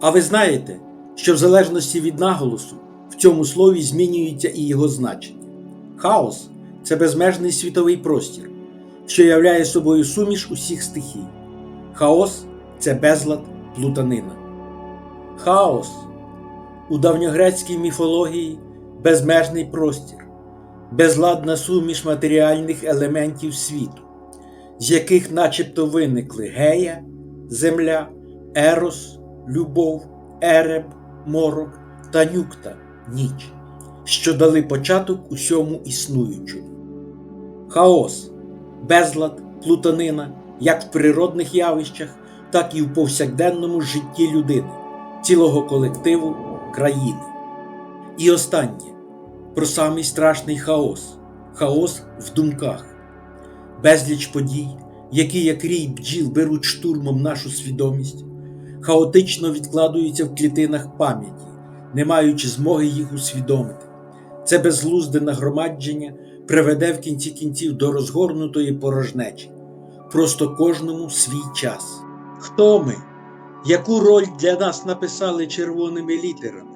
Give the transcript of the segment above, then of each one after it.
А ви знаєте, що в залежності від наголосу в цьому слові змінюється і його значення. Хаос це безмежний світовий простір, що являє собою суміш усіх стихій. Хаос це безлад, плутанина. Хаос у давньогрецькій міфології безмежний простір, безладна суміш матеріальних елементів світу, з яких начебто виникли гея, земля, ерос, любов, ереб, морок та нюкта ніч, що дали початок усьому існуючому. Хаос, безлад, плутанина як в природних явищах, так і в повсякденному житті людини, цілого колективу країни. І останнє про самий страшний хаос хаос в думках, безліч подій, які, як рій бджіл, беруть штурмом нашу свідомість, хаотично відкладуються в клітинах пам'яті, не маючи змоги їх усвідомити. Це безглузде нагромадження приведе в кінці кінців до розгорнутої порожнечі, просто кожному свій час. Хто ми? Яку роль для нас написали червоними літерами?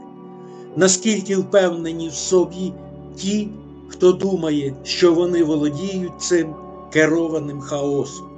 Наскільки впевнені в собі ті, хто думає, що вони володіють цим керованим хаосом?